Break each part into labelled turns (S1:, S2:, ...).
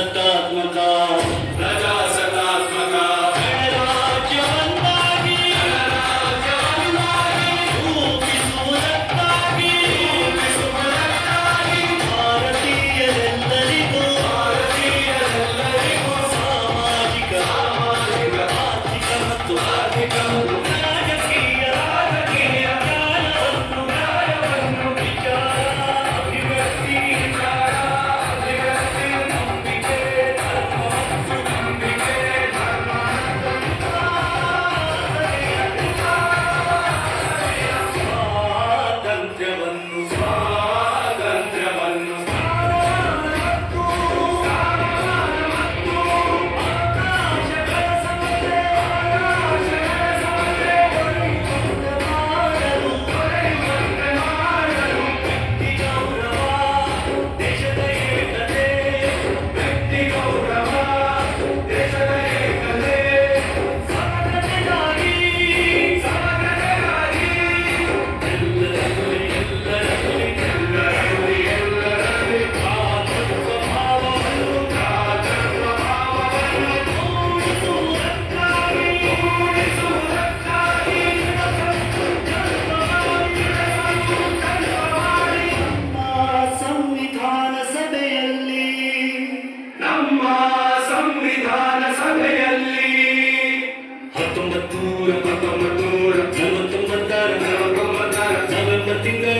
S1: ಪ್ರಜಾಸತ್ತಾತ್ಮಕ
S2: ವಿಧಾನಸಭೆಯಲ್ಲಿ
S1: ಹತ್ತೊಂಬತ್ತು ನೂರ ನಲವತ್ತೊಂಬತ್ತರ ನಲವತ್ತೊಂಬತ್ತರ ನವೆಂಬರ್ ತಿಂಗಳ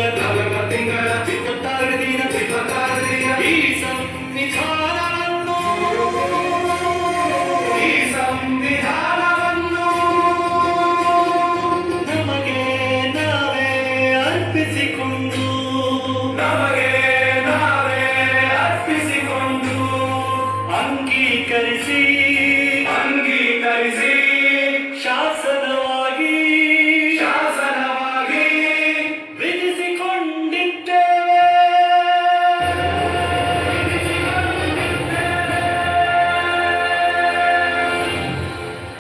S1: see.